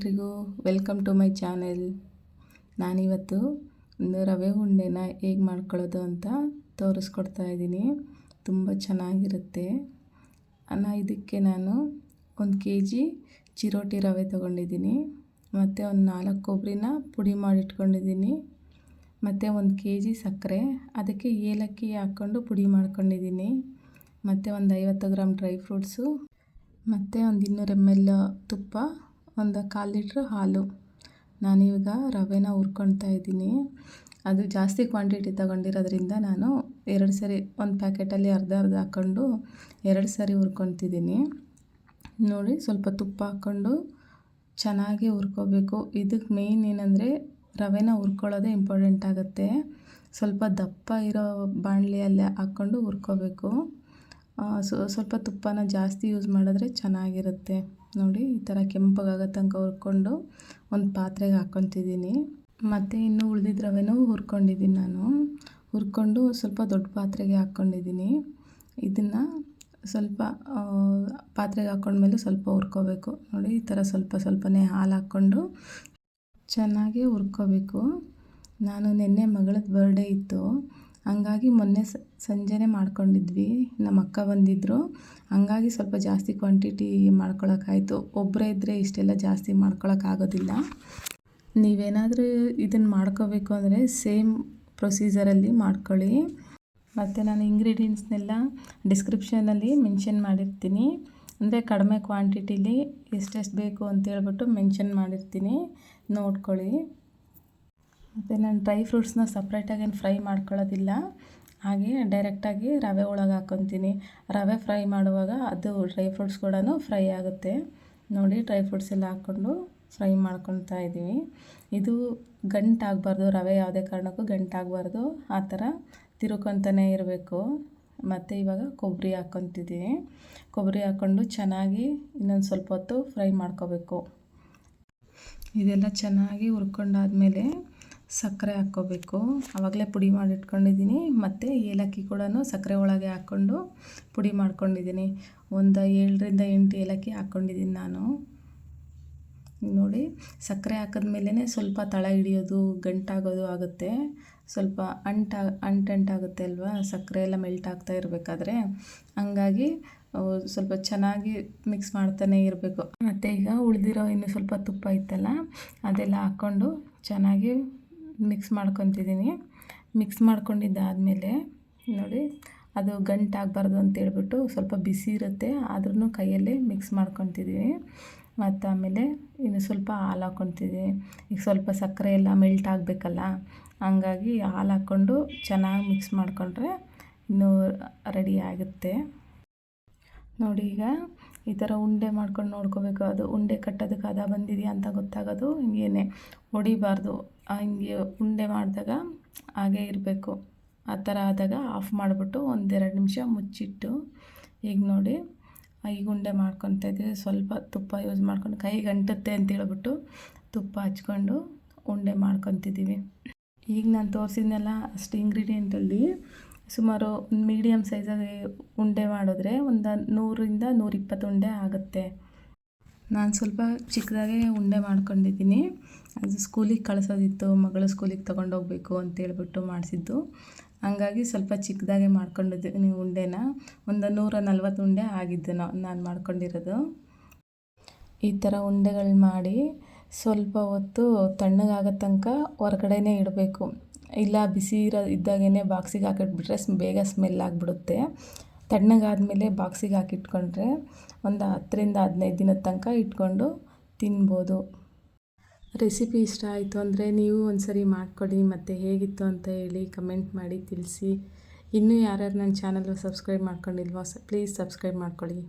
ಎಲ್ರಿಗೂ welcome to my channel. ನಾನಿವತ್ತು ಒಂದು ರವೆ ಉಂಡೆನ ಹೇಗೆ ಮಾಡ್ಕೊಳ್ಳೋದು ಅಂತ ತೋರಿಸ್ಕೊಡ್ತಾ ಇದ್ದೀನಿ. ತುಂಬ ಚೆನ್ನಾಗಿರುತ್ತೆ. ಅನ್ನ ಇದಕ್ಕೆ ನಾನು ಒಂದು ಕೆ ಜಿ ಚಿರೋಟಿ ರವೆ ತೊಗೊಂಡಿದ್ದೀನಿ. ಮತ್ತು ಒಂದು ನಾಲ್ಕು ಕೊಬ್ಬರಿನ ಪುಡಿ ಮಾಡಿಟ್ಕೊಂಡಿದ್ದೀನಿ. ಮತ್ತು ಒಂದು ಕೆ ಜಿ ಸಕ್ಕರೆ, ಅದಕ್ಕೆ ಏಲಕ್ಕಿ ಹಾಕ್ಕೊಂಡು ಪುಡಿ ಮಾಡ್ಕೊಂಡಿದ್ದೀನಿ. ಮತ್ತು ಒಂದು ಐವತ್ತು ಗ್ರಾಮ್ ಡ್ರೈ ಫ್ರೂಟ್ಸು, ಮತ್ತು ಒಂದು ಇನ್ನೂರು ಎಂ ಎಲ್ ತುಪ್ಪ ಒಂದು ಕಾಲು ಲೀಟ್ರ್ ಹಾಲು. ನಾನೀಗ ರವೆನ ಹುರ್ಕೊಳ್ತಾ ಇದ್ದೀನಿ. ಅದು ಜಾಸ್ತಿ ಕ್ವಾಂಟಿಟಿ ತಗೊಂಡಿರೋದ್ರಿಂದ ನಾನು ಎರಡು ಸರಿ, ಒಂದು ಪ್ಯಾಕೆಟಲ್ಲಿ ಅರ್ಧ ಅರ್ಧ ಹಾಕ್ಕೊಂಡು ಎರಡು ಸರಿ ಹುರ್ಕೊತಿದ್ದೀನಿ. ನೋಡಿ, ಸ್ವಲ್ಪ ತುಪ್ಪ ಹಾಕ್ಕೊಂಡು ಚೆನ್ನಾಗಿ ಹುರ್ಕೋಬೇಕು. ಇದಕ್ಕೆ ಮೇಯ್ನ್ ಏನಂದರೆ ರವೆನ ಹುರ್ಕೊಳ್ಳೋದೇ ಇಂಪಾರ್ಟೆಂಟ್ ಆಗುತ್ತೆ. ಸ್ವಲ್ಪ ದಪ್ಪ ಇರೋ ಬಾಣಲಿಯಲ್ಲೇ ಹಾಕ್ಕೊಂಡು ಹುರ್ಕೋಬೇಕು. ಸ್ವಲ್ಪ ತುಪ್ಪನ ಜಾಸ್ತಿ ಯೂಸ್ ಮಾಡಿದ್ರೆ ಚೆನ್ನಾಗಿರುತ್ತೆ. ನೋಡಿ, ಈ ಥರ ಕೆಂಪಗಾಗೋ ತನಕ ಹುರ್ಕೊಂಡು ಒಂದು ಪಾತ್ರೆಗೆ ಹಾಕ್ಕೊತಿದ್ದೀನಿ ಮತ್ತು ಇನ್ನು ಉಳಿದಿದ್ದ ರವೆನೂ ಹುರ್ಕೊಂಡಿದ್ದೀನಿ ನಾನು. ಹುರ್ಕೊಂಡು ಸ್ವಲ್ಪ ದೊಡ್ಡ ಪಾತ್ರೆಗೆ ಹಾಕ್ಕೊಂಡಿದ್ದೀನಿ ಇದನ್ನು ಸ್ವಲ್ಪ ಪಾತ್ರೆಗೆ ಹಾಕ್ಕೊಂಡ್ಮೇಲೆ ಸ್ವಲ್ಪ ಹುರ್ಕೋಬೇಕು. ನೋಡಿ, ಈ ಥರ ಸ್ವಲ್ಪ ಸ್ವಲ್ಪನೇ ಹಾಲು ಹಾಕ್ಕೊಂಡು ಚೆನ್ನಾಗಿ ಹುರ್ಕೋಬೇಕು. ನಾನು ನಿನ್ನೆ ಮಗಳದ್ದು ಬರ್ಡೇ ಇತ್ತು. ಹಂಗಾಗಿ ಮೊನ್ನೆ ಸಂಜೆನೆ ಮಾಡ್ಕೊಂಡಿದ್ವಿ. ನಮ್ಮ ಅಕ್ಕ ಬಂದಿದ್ದರು ಹಂಗಾಗಿ ಸ್ವಲ್ಪ ಜಾಸ್ತಿ ಕ್ವಾಂಟಿಟಿ ಮಾಡ್ಕೊಳಕ್ಕಾಯಿತು. ಒಬ್ಬರೇ ಇದ್ದರೆ ಇಷ್ಟೆಲ್ಲ ಜಾಸ್ತಿ ಮಾಡ್ಕೊಳಕ್ಕಾಗೋದಿಲ್ಲ. ನೀವೇನಾದರೂ ಇದನ್ನು ಮಾಡ್ಕೋಬೇಕು ಅಂದರೆ ಸೇಮ್ ಪ್ರೊಸೀಜರಲ್ಲಿ ಮಾಡ್ಕೊಳ್ಳಿ. ಮತ್ತು ನಾನು ಇಂಗ್ರೀಡಿಯೆಂಟ್ಸ್ನೆಲ್ಲ ಡಿಸ್ಕ್ರಿಪ್ಷನಲ್ಲಿ ಮೆನ್ಷನ್ ಮಾಡಿರ್ತೀನಿ. ಅಂದರೆ ಕಡಿಮೆ ಕ್ವಾಂಟಿಟಿಲಿ ಎಷ್ಟೆಷ್ಟು ಬೇಕು ಅಂತೇಳ್ಬಿಟ್ಟು ಮೆನ್ಷನ್ ಮಾಡಿರ್ತೀನಿ. ನೋಡ್ಕೊಳ್ಳಿ. ಮತ್ತು ನಾನು ಡ್ರೈ ಫ್ರೂಟ್ಸ್ನ ಸಪ್ರೇಟಾಗೇನು ಫ್ರೈ ಮಾಡ್ಕೊಳ್ಳೋದಿಲ್ಲ. ಹಾಗೆ ಡೈರೆಕ್ಟಾಗಿ ರವೆ ಒಳಗೆ ಹಾಕ್ಕೊತೀನಿ. ರವೆ ಫ್ರೈ ಮಾಡುವಾಗ ಅದು ಡ್ರೈ ಫ್ರೂಟ್ಸ್ ಕೂಡ ಫ್ರೈ ಆಗುತ್ತೆ. ನೋಡಿ ಡ್ರೈ ಫ್ರೂಟ್ಸ್ ಎಲ್ಲ ಹಾಕ್ಕೊಂಡು ಫ್ರೈ ಮಾಡ್ಕೊತಾ ಇದ್ದೀವಿ. ಇದು ಗಂಟಾಗಬಾರ್ದು, ರವೆ ಯಾವುದೇ ಕಾರಣಕ್ಕೂ ಗಂಟಾಗಬಾರ್ದು. ಆ ಥರ ತಿರುಕೊತಾನೆ ಇರಬೇಕು. ಮತ್ತು ಇವಾಗ ಕೊಬ್ಬರಿ ಹಾಕ್ಕೊತಿದ್ದೀನಿ ಕೊಬ್ಬರಿ ಹಾಕ್ಕೊಂಡು ಚೆನ್ನಾಗಿ ಇನ್ನೊಂದು ಸ್ವಲ್ಪ ಹೊತ್ತು ಫ್ರೈ ಮಾಡ್ಕೋಬೇಕು. ಇದೆಲ್ಲ ಚೆನ್ನಾಗಿ ಹುರ್ಕೊಂಡಾದ್ಮೇಲೆ ಸಕ್ಕರೆ ಹಾಕ್ಕೋಬೇಕು. ಆವಾಗಲೇ ಪುಡಿ ಮಾಡಿಟ್ಕೊಂಡಿದ್ದೀನಿ. ಮತ್ತು ಏಲಕ್ಕಿ ಕೂಡ ಸಕ್ಕರೆ ಒಳಗೆ ಹಾಕ್ಕೊಂಡು ಪುಡಿ ಮಾಡ್ಕೊಂಡಿದ್ದೀನಿ. ಒಂದು ಏಳರಿಂದ ಎಂಟು ಏಲಕ್ಕಿ ಹಾಕ್ಕೊಂಡಿದ್ದೀನಿ ನಾನು. ನೋಡಿ, ಸಕ್ಕರೆ ಹಾಕಿದ್ಮೇಲೆ ಸ್ವಲ್ಪ ತಳ ಹಿಡಿಯೋದು, ಗಂಟಾಗೋದು ಆಗುತ್ತೆ. ಸ್ವಲ್ಪ ಅಂಟ, ಅಂಟಂಟಾಗುತ್ತೆ ಅಲ್ವಾ? ಸಕ್ಕರೆ ಎಲ್ಲ ಮೆಲ್ಟ್ ಆಗ್ತಾ ಇರಬೇಕಾದ್ರೆ. ಹಂಗಾಗಿ ಸ್ವಲ್ಪ ಚೆನ್ನಾಗಿ ಮಿಕ್ಸ್ ಮಾಡ್ತಾನೆ ಇರಬೇಕು. ಮತ್ತು ಈಗ ಉಳಿದಿರೋ ಇನ್ನು ಸ್ವಲ್ಪ ತುಪ್ಪ ಇತ್ತಲ್ಲ, ಅದೆಲ್ಲ ಹಾಕ್ಕೊಂಡು ಚೆನ್ನಾಗಿ ಮಿಕ್ಸ್ ಮಾಡ್ಕೊತಿದ್ದೀನಿ ಮಿಕ್ಸ್ ಮಾಡ್ಕೊಂಡಿದ್ದಾದಮೇಲೆ ನೋಡಿ, ಅದು ಗಂಟಾಗಬಾರ್ದು ಅಂತೇಳ್ಬಿಟ್ಟು ಸ್ವಲ್ಪ ಬಿಸಿ ಇರುತ್ತೆ ಆದ್ರೂ ಕೈಯಲ್ಲೇ ಮಿಕ್ಸ್ ಮಾಡ್ಕೊತಿದ್ದೀನಿ ಮತ್ತು ಆಮೇಲೆ ಇನ್ನು ಸ್ವಲ್ಪ ಹಾಲು ಹಾಕ್ಕೊತಿದ್ದೀನಿ ಈಗ ಸ್ವಲ್ಪ ಸಕ್ಕರೆ ಎಲ್ಲ ಮೆಲ್ಟ್ ಆಗಬೇಕಲ್ಲ, ಹಂಗಾಗಿ ಹಾಲು ಹಾಕ್ಕೊಂಡು ಚೆನ್ನಾಗಿ ಮಿಕ್ಸ್ ಮಾಡಿಕೊಂಡ್ರೆ ಇನ್ನೂ ರೆಡಿ ಆಗುತ್ತೆ. ನೋಡಿ ಈಗ ಈ ಥರ ಉಂಡೆ ಮಾಡ್ಕೊಂಡು ನೋಡ್ಕೋಬೇಕು. ಅದು ಉಂಡೆ ಕಟ್ಟೋದಕ್ಕೆ ಅದ ಬಂದಿದೆಯಾ ಅಂತ ಗೊತ್ತಾಗೋದು ಹಿಂಗೇನೆ. ಹೊಡಿಬಾರ್ದು. ಹಿಂಗೆ ಉಂಡೆ ಮಾಡಿದಾಗ ಹಾಗೇ ಇರಬೇಕು. ಆ ಥರ ಆದಾಗ ಆಫ್ ಮಾಡಿಬಿಟ್ಟು ಒಂದೆರಡು ನಿಮಿಷ ಮುಚ್ಚಿಟ್ಟು ಈಗ ನೋಡಿ, ಈಗ ಉಂಡೆ ಮಾಡ್ಕೊತಾ ಇದ್ದೀವಿ. ಸ್ವಲ್ಪ ತುಪ್ಪ ಯೂಸ್ ಮಾಡ್ಕೊಂಡು ಕೈಗೆ ಅಂಟುತ್ತೆ ಅಂತ ಹೇಳ್ಬಿಟ್ಟು ತುಪ್ಪ ಹಚ್ಕೊಂಡು ಉಂಡೆ ಮಾಡ್ಕೊತಿದ್ದೀವಿ ಈಗ ನಾನು ತೋರಿಸಿದ್ನೆಲ್ಲ ಅಷ್ಟು ಇಂಗ್ರೀಡಿಯೆಂಟಲ್ಲಿ ಸುಮಾರು ಮೀಡಿಯಮ್ ಸೈಜಾಗಿ ಉಂಡೆ ಮಾಡಿದ್ರೆ ಒಂದು ನೂರಿಂದ ನೂರಿಪ್ಪತ್ತು ಉಂಡೆ ಆಗುತ್ತೆ. ನಾನು ಸ್ವಲ್ಪ ಚಿಕ್ಕದಾಗೆ ಉಂಡೆ ಮಾಡ್ಕೊಂಡಿದ್ದೀನಿ. ಅದು ಸ್ಕೂಲಿಗೆ ಕಳಿಸೋದಿತ್ತು, ಮಗಳು ಸ್ಕೂಲಿಗೆ ತೊಗೊಂಡೋಗ್ಬೇಕು ಅಂತೇಳ್ಬಿಟ್ಟು ಮಾಡಿಸಿದ್ದು. ಹಂಗಾಗಿ ಸ್ವಲ್ಪ ಚಿಕ್ಕದಾಗೆ ಮಾಡ್ಕೊಂಡಿದ್ದೀನಿ ಉಂಡೆನ. ಒಂದು ನೂರ ನಲ್ವತ್ತು ಉಂಡೆ ಆಗಿದ್ದು ನಾನು ಮಾಡ್ಕೊಂಡಿರೋದು. ಈ ಥರ ಉಂಡೆಗಳು ಮಾಡಿ ಸ್ವಲ್ಪ ಹೊತ್ತು ತಣ್ಣಗಾಗೋ ತನಕ ಹೊರಗಡೆನೇ ಇಡಬೇಕು. ಇಲ್ಲ ಬಿಸಿ ಇರೋ ಇದ್ದಾಗೇ ಬಾಕ್ಸಿಗೆ ಹಾಕಿಟ್ಬಿಟ್ರೆ ಬೇಗ ಸ್ಮೆಲ್ ಆಗಿಬಿಡುತ್ತೆ. ತಣ್ಣಗಾದಮೇಲೆ ಬಾಕ್ಸಿಗೆ ಹಾಕಿಟ್ಕೊಂಡ್ರೆ ಒಂದು ಹತ್ತರಿಂದ ಹದಿನೈದು ದಿನದ ತನಕ ಇಟ್ಕೊಂಡು ತಿನ್ಬೋದು. ರೆಸಿಪಿ ಇಷ್ಟ ಆಯಿತು ಅಂದರೆ ನೀವು ಒಂದು ಸರಿ ಮಾಡಿಕೊಡಿ, ಮತ್ತು ಹೇಗಿತ್ತು ಅಂತ ಹೇಳಿ ಕಮೆಂಟ್ ಮಾಡಿ ತಿಳಿಸಿ. ಇನ್ನೂ ಯಾರ್ಯಾರು ನನ್ನ ಚಾನಲ್ನ ಸಬ್ಸ್ಕ್ರೈಬ್ ಮಾಡ್ಕೊಂಡಿಲ್ವೋ ಪ್ಲೀಸ್ ಸಬ್ಸ್ಕ್ರೈಬ್ ಮಾಡ್ಕೊಳ್ಳಿ.